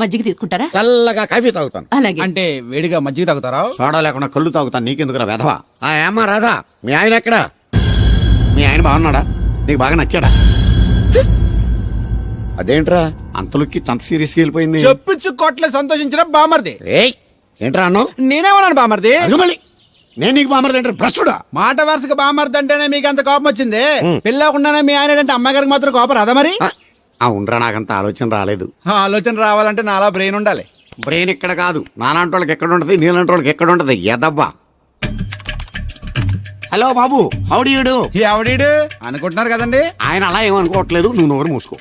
మజ్జిగ తీసుకుంటారా? చల్లగా కాఫీ తాగుతాను. అలాగే. అంటే వేడిగా మజ్జిగ తాగుతారా? సోడా లేకుండా కళ్ళు తాగుతాను. నీకెందుకురా వెధవా? ఆ ఏమ్మా రాధా? మీ ఆయన ఎక్కడా? మీ ఆయన బాగున్నాడా? నీకు బాగా నచ్చాడా? అదేంట్రా? అంతలోకి అంత సీరియస్కి వెళ్ళిపోయింది. చెప్పించు కొట్ల సంతోషించిన బామర్ది. ఏయ్ ఏంట్రా అన్నావు? నేనేమన్నాను బామర్ది? మళ్ళీ. నేను నీకు బామరది ఏంట్రా భ్రష్టుడా? మాట వరుసగా బామర్ది అంటేనే మీకు అంత కోపం వచ్చింది. పిల్లకుండానే మీ ఆయన అంటే అమ్మగారికి మాత్రం కోపం రాదా మరి? ఉండరా నాకంత ఆలోచన రాలేదు. ఆలోచన రావాలంటే నాలా బ్రెయిన్ ఉండాలి. బ్రెయిన్ ఇక్కడ కాదు. నాలాంటి వాళ్ళకి ఎక్కడ ఉంటది నీలాంటి వాళ్ళకి ఎక్కడ ఉంటది? ఎదవ్వా. హలో బాబు హౌడీయుడు ఎవడీడు అనుకుంటున్నారు కదండి? ఆయన అలా ఏమనుకోవట్లేదు నువ్వు నోరు మూసుకో.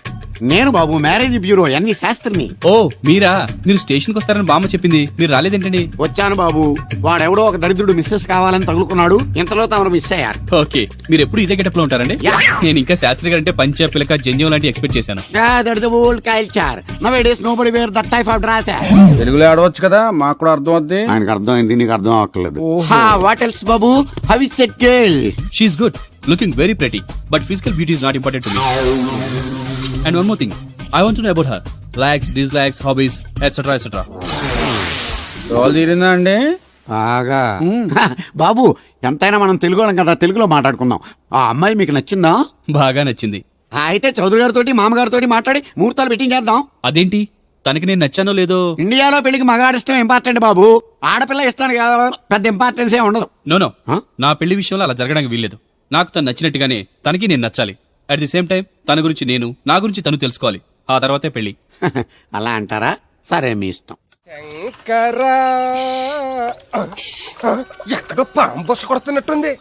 నేను బాబు మ్యారేజ్ బ్యూరో ఎన్ని శాస్త్రిని. ఓ మీరా? మీరు స్టేషన్కి వస్తారని బామ్మ చెప్పింది. మీరు రాలేదేంటండి? వచ్చాను బాబు. వాడెవడో ఒక దరిద్రుడు మిస్సెస్ కావాలని తగులుకున్నాడు. ఇంతలో తమరు మిస్ అయ్యారు. ఓకే మీరు ఎప్పుడు ఇదే గెటప్లో ఉంటారండి. నేను ఇంకా శాస్త్రి గారు అంటే పంచ పిలక జంజం లాంటి ఎక్స్పెక్ట్ చేశాను. Old culture nowadays nobody wear that type of dress తెలుగులో ఆడవచ్చు కదా మాకు కూడా అర్థం అవుద్ది. ఆయనకు అర్థమైంది నీకు అర్థం అవ్వట్లేదు. What else Babu? How is that girl she is good looking very pretty but physical beauty is not important to me and one more thing I want to know about her likes dislikes hobbies etcetera etcetera role తీరిందా అండి? బాగా. బాబు ఎంతైనా మనం తెలుగు వాళ్ళం కదా తెలుగులో మాట్లాడుకుందాం. ఆ అమ్మాయి మీకు నచ్చిందా? బాగా నచ్చింది. అయితే చౌదరి గారితో మామగారితో మాట్లాడి ముహూర్తాలు పెట్టింగ్ చేద్దాం. అదేంటి? తనకి నేను నచ్చానో లేదో? ఇండియాలో పెళ్ళికి మగాడి ఇష్టం ఇంపార్టెంట్ బాబు. ఆడపిల్ల ఇష్టానికి కాదు, పెద్ద ఇంపార్టెన్స్ ఏ ఉండదు. No no? నా పెళ్ళి విషయంలో అలా జరగడానికి వీల్లేదు. నాకు తను నచ్చినట్టుగానే తనకి నేను నచ్చాలి. అట్ ది సేమ్ టైం తన గురించి నేను నా గురించి తను తెలుసుకోవాలి. ఆ తర్వాతే పెళ్ళి అలా అంటారా? సరే మీ ఇష్టం. శంకరా! ఎక్కడో పాము బొస్సు కొడుతున్నట్టుంది.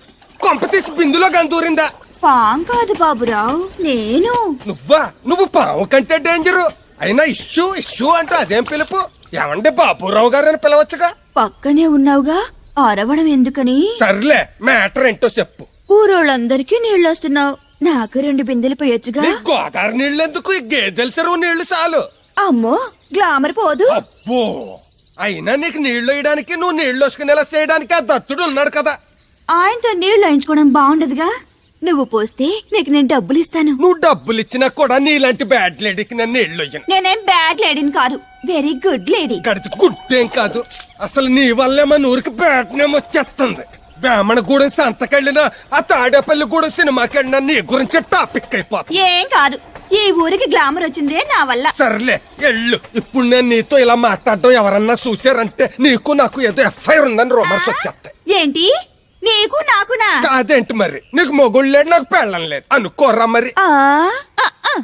కొంప తీసి బిందులో గందూరిందా పాం కాదు బాబురావు నేను. నువ్వా? నువ్వు పాము కంటే డేంజరు. అయినా ఇష్యూ ఇష్యూ అంటూ అదేం పిలుపు? ఏమండి బాబురావు గారు అని పిలవచ్చుగా? పక్కనే ఉన్నావుగా అరవడం ఎందుకని? సర్లే మ్యాటర్ ఏంటో చెప్పు. ఊరోళ్ళందరికీ నీళ్ళొస్తున్నావు. నాకు రెండు బిందెలు పోయొచ్చుగా. నీ గోదావరి నీళ్ళు ఎందుకు ఈ గేదెల చెరువు నీళ్ళు చాలు. అమ్మో గ్లామర్ పోదు. అబ్బో అయినా నీకు నీళ్ళు వేయడానికి నువ్వు నీళ్ళు వసుకునేలా చేయడానికి ఆ దత్తుడు ఉన్నాడు కదా. ఆయనతో నీళ్ళు వేయించుకోవడం బాగుండదుగా. నువ్వు పోస్తే నీకు నేను డబ్బులు ఇస్తాను. నువ్వు డబ్బులు ఇచ్చినా కూడా నీలాంటి బ్యాడ్ లేడీకి నేను నీళ్ళు ఇయ్యను నేనేం బ్యాడ్ లేడీని కాదు వెరీ గుడ్ లేడీ గడిచి గుడ్డేం కాదు. అసలు నీ వల్లే మన ఊరికి బ్యాటనేమో వచ్చేస్తుంది. బ్రాహ్మణ గూడెం సంతకెళ్ళినా ఆ తాడేపల్లి గూడెం సినిమాకి వెళ్ళినా నీ గురించి టాపిక్ అయిపోతుంది. ఏం కాదు. ఈ ఊరికి గ్లామర్ వచ్చిందే నా వల్ల. సర్లే ఎళ్ళు. ఇప్పుడు నేను నీతో ఇలా మాట్లాడడం ఎవరన్నా చూసారంటే నీకు నాకు ఏదో ఎఫ్ఐఆర్ ఉందని రూమర్స్ వచ్చేస్తాయి. ఏంటి? నీకు నాకునా? కాదేంటి మరి? నీకు మొగుళ్ళు లేడు నాకు పెళ్ళం లేదు. అనుకోరా మరి. ఆ, ఆ, ఆ.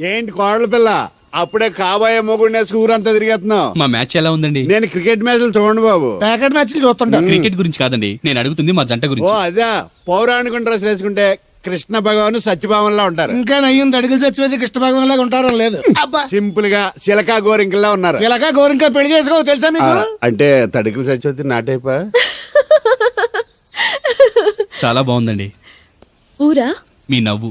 ఏంటి కోడల పిల్ల? అప్పుడే కాబోయే మొగుడినే ఊరంతా తిరిగేస్తున్నావు. మా మ్యాచ్ ఎలా ఉందండి? నేను క్రికెట్ మ్యాచ్లు చూడండి బాబు. ప్యాకెట్ మ్యాచ్లు చూస్తుంటారు క్రికెట్ గురించి కాదండి. నేను అడుగుతుంది మా జంట ఓ గురించి అదే. పౌరాణిక డ్రెస్ వేసుకుంటే కృష్ణ భగవాన్ సత్యభావంలా ఉంటారు. ఇంకా నయ్యం తడిగిలు చచ్చిపోతే కృష్ణ భగవాన్ లాగా ఉంటారో లేదు. అబ్బా. సింపుల్గా చిలకా గోరింకల్లా ఉన్నారు. ఇలాగా గోరింకా పెళ్ళి చేసుకో తెలుసా ఆ, మీకు అంటే తడికలు చచ్చిపోతే నాటైపా? చాలా బాగుందండి. ఊరా? మీ నవ్వు.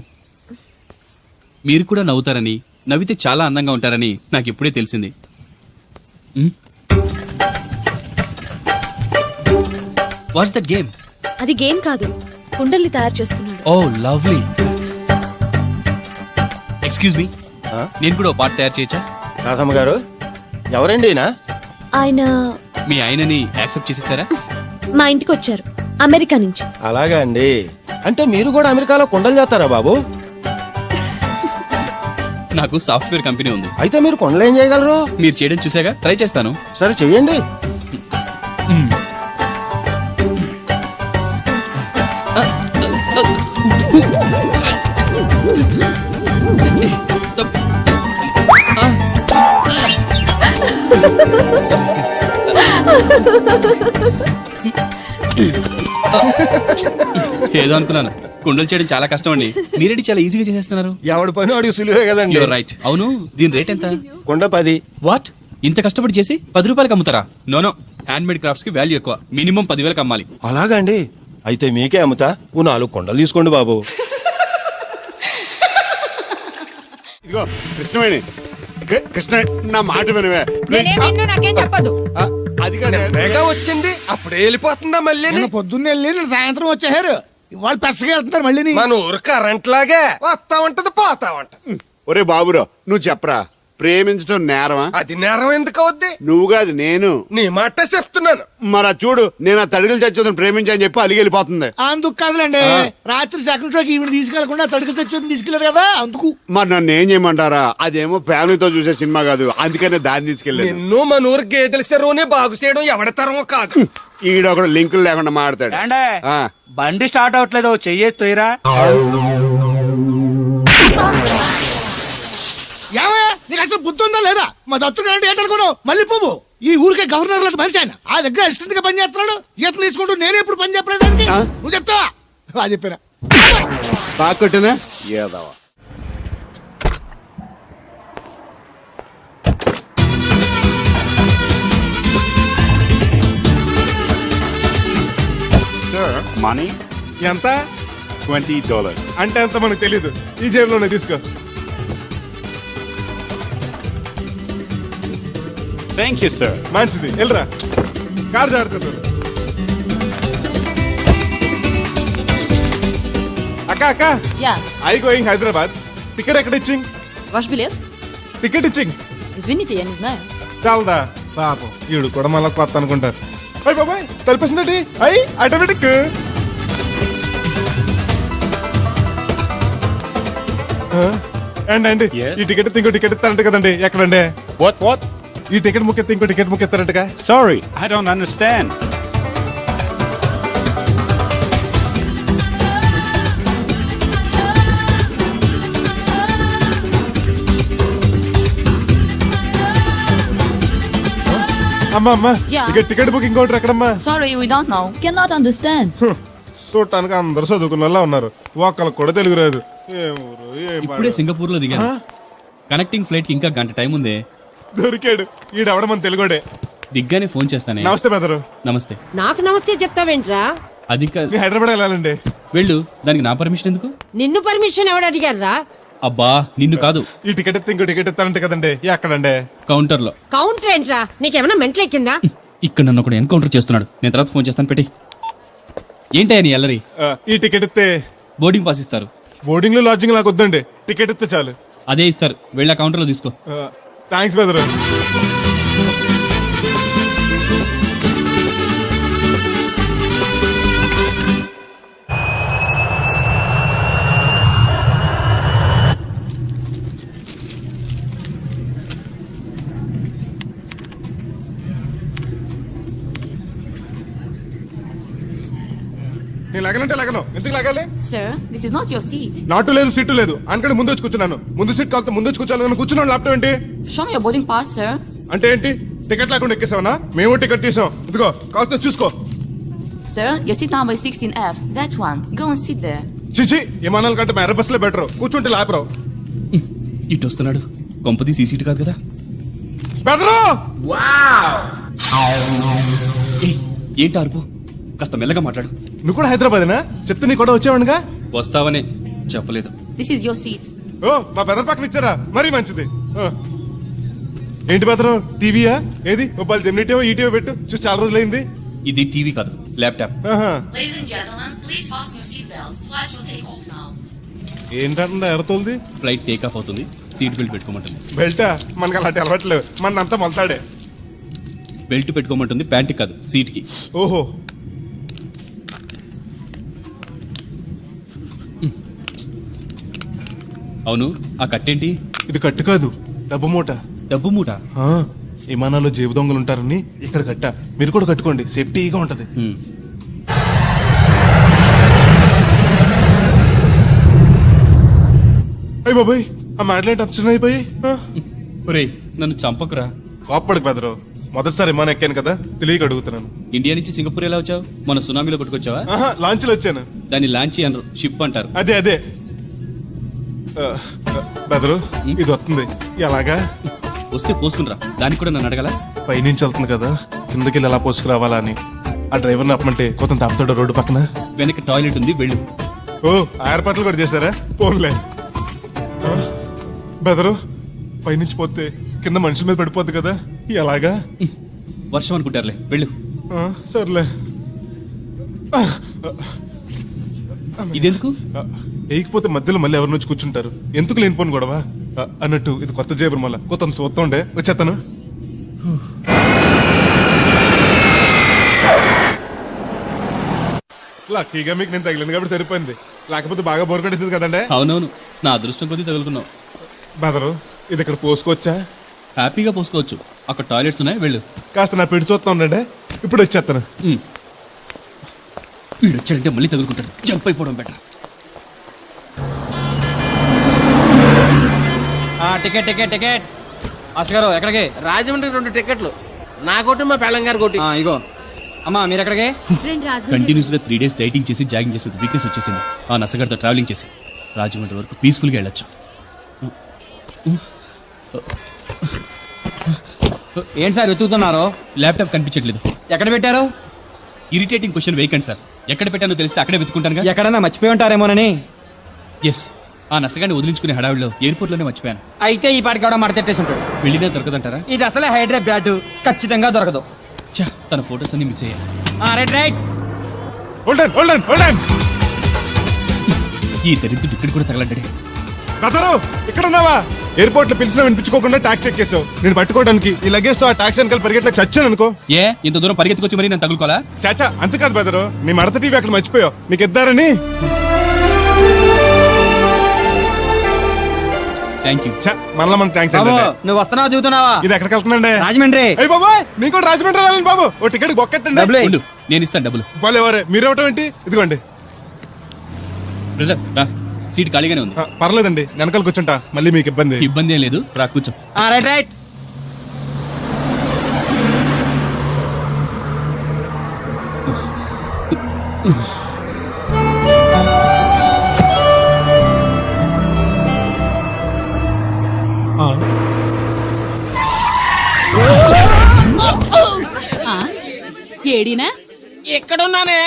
మీరు కూడా నవ్వుతారని నవ్వితే చాలా అందంగా ఉంటారని నాకు ఇప్పుడే తెలిసింది. వాట్స్ దట్ గేమ్ అది గేమ్ కాదు. కుండల్ని తయారు చేస్తున్నాడు. ఓ లవ్లీ ఎక్స్క్యూజ్ మీ నేను కూడా ఓ పాట తయారు చేయొచ్చా? రాధమ్మ గారు ఎవరండి ఈయన? ఆయన మీ ఆయనని యాక్సెప్ట్ చేసేసారా? మా ఇంటికి వచ్చారు. అమెరికా నుంచి. అలాగా అండి. అంటే మీరు కూడా అమెరికాలో కుండలు చేస్తారా బాబు? నాకు సాఫ్ట్వేర్ కంపెనీ ఉంది. అయితే మీరు కొండలు ఏం చేయగలరు? మీరు చేయడం చూసాగా? ట్రై చేస్తాను. సరే చెయ్యండి. ఏదో అనుకున్నాను. కుండలు చేయడం చాలా కష్టం అండి మీరేంటి చాలా ఈజీగా చేసేస్తున్నారు? ఎవడి పని వాడికి సులువే కదండి. యువర్ రైట్ అవును. దీని రేట్ ఎంత? కొండ పది. వాట్ ఇంత కష్టపడి చేసి పది రూపాయలకి అమ్ముతారా? నోనో హ్యాండ్ మేడ్ క్రాఫ్ట్స్కి వాల్యూ ఎక్కువ. మినిమం పదివేలకు అమ్మాలి. అలాగండి అయితే మీకే అమ్ముతా. ఓ నాలుగు కొండలు తీసుకోండి బాబు. ఇదిగో కృష్ణవేణి. కృ- కృష్ణ నా మాట వినవే. నేనేం విన్ను నాకేం చెప్పదు. ఆ, అది కాదు. వచ్చింది. అప్పుడే వెళ్ళిపోతుందా మళ్ళీ పొద్దున్న వెళ్ళి సాయంత్రం వచ్చేసారు. వాళ్ళు పెసగా వెళ్తున్నారు మళ్ళీ మన ఊరు కరెంట్ లాగే వస్తా ఉంటది పోతా ఉంటది. ఒరే బాబురా నువ్వు చెప్పరా ప్రేమించడం నేరమా? అది నేరం ఎందుకు అవుద్ది? నువ్వు కాదు నేను. నీ మాట చెప్తున్నాను. మరి చూడు నేను ఆ తడికలు చచ్చేదని ప్రేమించని చెప్పి అలిగి వెళ్ళిపోతుంది అందుకు కాదులేండి. రాత్రి సెకండ్ షోకి ఈవిడ తీసుకెళ్ళకుండా తడికి చచ్చి తీసుకెళ్ళారు కదా అందుకు. మరి నన్ను ఏం చేయమంటారా? అదేమో ఫ్యామిలీతో చూసే సినిమా కాదు అందుకనే దాన్ని తీసుకెళ్ళాను నిన్ను మన ఊరు గేదెల చెరువుని బాగు చేయడం ఎవడి తరమో కాదు. ఈడ ఒకడు లింకులు లేకుండా మాడతాడు. ఏండే? ఆ. బండి స్టార్ట్ అవట్లేదు చెయ్యేసి తొయ్యరా ఏమయ్య నీకు అసలు బుద్ధి ఉందా లేదా? మా దత్తుడు అంటే ఏంటనుకోను మళ్ళీ పువ్వు ఈ ఊరికే గవర్నర్ లాంటి మనిషి ఆయన. ఆ దగ్గర అసిస్టెంట్గా పని చేస్తున్నాడు. జీతం తీసుకుంటూ నేను ఎప్పుడు పని చెప్పలేదానికి? నువ్వు చెప్తావా? అది చెప్పారా బాగా కొట్టినా ఏదవా సార్ మనీ ఎంత ట్వంటీ డాలర్స్ అంటే ఎంత మనకు తెలీదు ఈ జేబులోనే తీసుకో థ్యాంక్ యూ సార్ మంచిది వెళ్ళరా కార్ జాడుతున్నారు అక్క అక్క Ja, I going Hyderabad ticket ఎక్కడ ఇచ్చింగ్ ваш билет? టికెట్ ఇచ్చింగ్ Извините, я не знаю. చాలదా పాపం ఈడు కూడా మళ్ళీ కొత్త అనుకుంటారు అయ్యి బాబాయ్ తలిపేసిందండి అయ్యి ఆటోమేటిక్. అండి? అండి Yes? ఈ టికెట్ ఇంకో టికెట్ ఇస్తారంట కదండి ఎక్కడండి? ఈ టికెట్ ముక్కెత్తి ఇంకో టికెట్ ముక్కెత్తారంటగా సారీ ఐ డోంట్ అండర్స్టాండ్ అమ్మా అమ్మా Yeah. Ticket ticket booking counter ఎక్కడమ్మా? Sorry, we don't know. Cannot understand. చూడటానికి అందరు చదువుకున్న వాళ్ళ ఉన్నారు. ఒక్కళ్ళకి కూడా తెలుగు రాదు. ఏం ఊరు, ఏం ఇప్పుడే పాడు. సింగపూర్లో దిగాను కనెక్టింగ్ ఫ్లైట్కి ఇంకా గంట టైం ఉంది. దొరికాడు. ఈడెవడ మన తెలుగుడే. దిగ్గానే ఫోన్ చేస్తానే. నమస్తే బెదరు నమస్తే. నాకు నమస్తే చెప్తావేంట్రా? అది కా- మీ హైదరాబాద్ వెళ్ళాలండి. వెళ్ళు దానికి నా పర్మిషన్ ఎందుకు? నిన్ను పర్మిషన్ ఎవడు అడిగారా అబ్బా నిన్ను కాదు. ఈ టికెట్ ఎత్తి ఇంకో టికెట్ ఇస్తారంట కదండి. ఎక్కడండి కౌంటర్లో కౌంటర్ ఏంట్రా? నీకేమైనా మెంట్లెక్కిందా ఇక్కడ నన్ను ఒకడు ఎన్కౌంటర్ చేస్తున్నాడు. నేను తర్వాత ఫోన్ చేస్తాను పెట్టి. ఏంటయ్యా నీ అల్లరి? ఆ, ఈ టికెట్ ఇస్తే బోర్డింగ్ పాస్ ఇస్తారు. బోర్డింగ్లో లాడ్జింగ్ నాకు వద్దండి. టికెట్ ఇస్తే చాలు. అదే ఇస్తారు. వెళ్ళి ఆ కౌంటర్లో తీసుకో థ్యాంక్స్ బెదరు నేను లగనంటే లగను. ఎందుకు లగాలి? Sir, this is not your seat. నాటు లేదు సీటు లేదు. అనుకంటే ముందు వచ్చి కూర్చున్నాను. ముందు సీట్ కాలితే ముందు వచ్చి కూర్చోాలని కూర్చున్నాను. ల్యాప్టాప్ ఏంటి? Show me your boarding pass, sir. అంటే ఏంటి? టికెట్ లేకుండా ఎక్కేసావనా? మేము టికెట్ తీసాం. ఇదిగో కాలితే చూసుకో. Sir, your seat number is 16F. That one. Go and sit there. చిచి విమానాల కంటే మా ఎర్ర బస్సులో బెటర్ కూర్చుంటే లాపరావు. ఇటు వస్తున్నాడు. కొంపది సీసీటీ కాదు కదా? బెదరు! ఏంటి అరుపు? కాస్త మెల్లగా మాట్లాడు. నువ్వు కూడా హైదరాబాదేనా? చెప్తే నీ కూడా వచ్చావనుగా వస్తావనే చెప్పలేదు. This is your seat. ఓ మా బెదర్ పక్కన ఇచ్చారా? మరీ మంచిది. ఓ. ఏంటి బెదరు టీవీయా? ఏది? మొబైల్ జెమినిటీవో ఈటీవో పెట్టు. చూసి చాలా రోజులైంది. ఇది టీవీ కాదు ల్యాప్టాప్. ఆహా. Ladies and gentlemen, please fasten your seatbelts. Flight will take off now. ఏంటంటుందా ఎర్రతోల్ది? ఫ్లైట్ టేక్ ఆఫ్ అవుతుంది. సీట్ బెల్ట్ పెట్టుకోమంటుంది. బెల్టా? మనకి అలాంటి అలవాట్లేవు మన అంతా మొలతాడే. బెల్ట్ పెట్టుకోమంటుంది ప్యాంట్ కాదు సీట్కి. ఓహో. అవును ఆ కట్టేంటి? ఇది కట్టు కాదు డబ్బు మూట. డబ్బు మూట? ఆ, విమానాల్లో జేబు దొంగలు ఉంటారని ఇక్కడ కట్ట. మీరు కూడా కట్టుకోండి సేఫ్టీగా ఉంటది. హ్మ్. అయ్యి బాబాయ్ ఆ మాటలేంటి అప్షన్ అయిపోయి ఒరేయ్ నన్ను చంపకురా. కోప్పడికి బెదరు. మొదటిసారి విమానం ఎక్కాను కదా తెలియక అడుగుతున్నాను. ఇండియా నుంచి సింగపూర్ ఎలా వచ్చావు? మన సునామీలో కొట్టుకొచ్చావా? ఆహా లాంచ్లో వచ్చాను. దాన్ని లాంచీ అనరు షిప్ అంటారు. అదే అదే. బెదరు ఇది వస్తుంది. ఎలాగా? వస్తే పోసుకునిరా దానికి కూడా నన్ను అడగల? పైనుంచి వెళ్తుంది కదా. కిందకి ఎలా పోసుకురావాలా అని. ఆ డ్రైవర్ని అప్పమంటే కొంత తాపుతాడు రోడ్డు పక్కన. వెనక టాయిలెట్ ఉంది వెళ్ళు. ఓ ఏర్పాట్లు కూడా చేశారా? పోన్లే. బెదరు పైనుంచి పోతే కింద మనుషుల మీద పడిపోద్ది కదా. ఎలాగా? వర్షం అనుకుంటారులే వెళ్ళు. సర్లే. ఇదెందుకు? వేయకపోతే మధ్యలో మళ్ళీ ఎవరి నుంచి కూర్చుంటారు? ఎందుకు లేనిపోను గొడవ? అన్నట్టు ఇది కొత్త జేబురు మళ్ళా కొత్త చూస్తుండే వచ్చేస్తాను. లక్కీగా మీకు నేను తగిలింది కాబట్టి సరిపోయింది. లేకపోతే బాగా బోర్ కొట్టేసింది కదండే? అవునవును. నా అదృష్టం కొద్దీ తగులుకున్నావు. బెదరు ఇది ఇక్కడ పోసుకోవచ్చా? హ్యాపీగా పోసుకోవచ్చు. అక్కడ టాయిలెట్స్ ఉన్నాయి వెళ్ళు. కాస్త నా పెడి చూస్తా ఉండండి. ఇప్పుడు వచ్చేస్తాను. ఉమ్. వీడు వచ్చాడంటే మళ్ళీ తగులుకుంటాడు. జంప్ అయిపోవడం better. Ticket ticket ticket master గారు ఎక్కడికి? రాజమండ్రి రెండు టికెట్లు నా కోటి మా పెళ్ళం గారి కోటి. ఇగో. అమ్మా మీరు ఎక్కడికి? కంటిన్యూస్గా త్రీ డేస్ డైటింగ్ చేసి జాగింగ్ చేసేది వీక్నెస్ వచ్చేసింది. ఆ నసగడితో ట్రావెలింగ్ చేసి. రాజమండ్రి వరకు పీస్ఫుల్గా వెళ్ళొచ్చు. ఏంటి సార్ వెతుకుతున్నారు? ల్యాప్టాప్ కనిపించట్లేదు. ఎక్కడ పెట్టారు? ఇరిటేటింగ్ క్వశ్చన్ వేయకండి సార్ ఎక్కడ పెట్టానో తెలిస్తే అక్కడే వెతుకుంటాను ఎక్కడన్నా మర్చిపోయి ఉంటారేమోనని? ఎస్ ఆ నసగాన్ని వదిలించుకునే హడావిడిలో ఎయిర్పోర్ట్లోనే మర్చిపోయాను. అయితే ఈ పాటికి కూడా మడతెట్టేసి ఉంటాడు వెళ్ళినా దొరకదంటారా? ఇది అసలే హైదరాబాద్ ఖచ్చితంగా దొరకదు. ఛా, తన ఫొటోస్ అన్ని మిస్ అయ్యాయి. Right right. Hold on hold on hold on ఈ దరిద్రుడు ఇక్కడ కూడా తగలడ్డాడే. బెదరు ఇక్కడ ఉన్నావా ఎయిర్పోర్ట్లో పిలిచినా వినిపించుకోకుండా ట్యాక్స్ ఎక్కేసావు నేను పట్టుకోవడానికి ఈ లగేజ్తో ఆ ట్యాక్సీ వెనకాల పరిగెట్లా చచ్చాను అనుకో. ఏ ఇంత దూరం పరిగెత్తుకొచ్చి మరి నేను తగులుకోవాలా? చాచా అంత కాదు బెదరు నీ మడత టీవీ అక్కడ మర్చిపోయావు. నీకు ఇద్దారని? థ్యాంక్ యూ మనలో మన థ్యాంక్స్ బాబు అండి. నువ్వు వస్తున్నావు చూస్తున్నావా? ఇది ఎక్కడికి వెళ్తుందండి? రాజమండ్రి. అయ్యి బాబు కూడా రాజమండ్రి వెళ్ళాలి బాబు. ఓ టికెట్ డబ్బులు. నేను ఇస్తాను డబ్బులు. బాలే ఎవరే? మీరు ఇవ్వటం ఏంటి? ఇదిగోండి. బ్రదర్ రా. సీట్ ఖాళీగానే ఉంది. పర్లేదండి. వెనకాల కూర్చుంటా. మళ్ళీ మీకు ఇబ్బంది. ఇబ్బంది ఏం లేదు. రా కూర్చో. Right right. ఏడినా ఎక్కడున్నానే?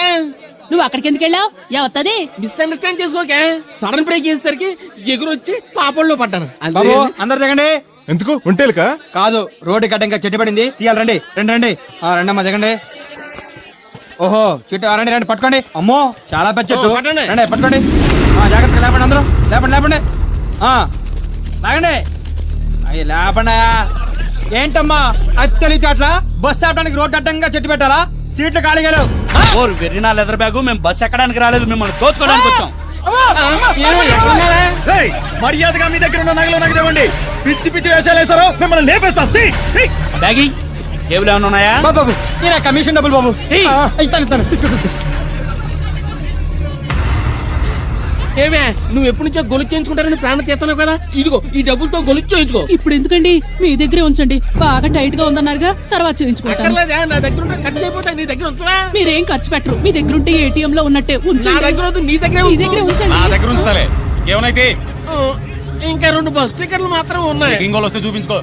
నువ్వు అక్కడికి ఎందుకు వెళ్ళావు ఎవత్తది మిస్అండర్స్టాండ్ చేసుకోకే. సడన్ బ్రేక్ చేసేసరికి ఎగురొచ్చి పాపల్లో పడ్డాను. బాబు అందరు దిగండి. ఎందుకు? ఉంటేలుక కాదు రోడ్డు గడ్డ ఇంకా చెట్టు పడింది. తీయాలి రండి. రండి రండి. ఆ, రండి అమ్మా దిగండి. ఓహో చెట్టు. ఆ, రండి రండి పట్టుకోండి. అమ్మో చాలా పెద్ద చెట్టు. రండి పట్టుకోండి. ఆ, జాగ్రత్తగా లేపండి అందరూ. లేపండి లేపండి. ఆ, లాగండి. అయ్యి లేపండి ఏంటమ్మా? అత్తలి అట్లా బస్సు ఆపడానికి రోడ్డు అడ్డంగా చెట్టు పెట్టాలా? సీట్లు ఖాళీగా లేవు ఓర్ వెర్రినా లెదర్ బ్యాగు మేము బస్ ఎక్కడానికి రాలేదు మిమ్మల్ని దోచుకోవడానికి వచ్చాం. మర్యాదగా మీ దగ్గర ఉన్న నగలు నాకు ఇవ్వండి. పిచ్చి పిచ్చి వేషాలు వేసారో మిమ్మల్ని లేపేస్తా. బ్యాగి టేబుల్ ఏమైనా ఉన్నాయా? బాబు నేను కమిషన్ డబ్బులు బాబు. ఆ, ఇస్తాను ఇస్తాను. తీసుకో తీసుకో ఏమే నువ్వు ఎప్పటి నుంచో గొలుసు చేయించుకుంటారని ప్రాణ తీస్తున్నావు కదా? ఇదిగో ఈ డబ్బులతో గొలుసు చేయించుకో. ఇప్పుడు ఎందుకండి? మీ దగ్గరే ఉంచండి. బాగా టైట్గా ఉందన్నారుగా తర్వాత చేయించుకుంటాను. అక్కర్లేదా? నా దగ్గర ఉంటే ఖర్చు అయిపోతాయి. నీ దగ్గర ఉంచవా? మీరేం ఖర్చు పెట్టరు. మీ దగ్గర ఉంటే ఏటీఎం లో ఉన్నట్టే నా ఉంచండి దగ్గర వద్దు నీ దగ్గరే మీ ఉంచు. దగ్గరే ఉంచండి. దగ్గర ఉంచుతాలే. ఏమైతే ఆ, ఇంకా రెండు బస్ టికెట్లు మాత్రం ఉన్నాయి. ఇంకోళ్ళు వస్తే చూపించుకో.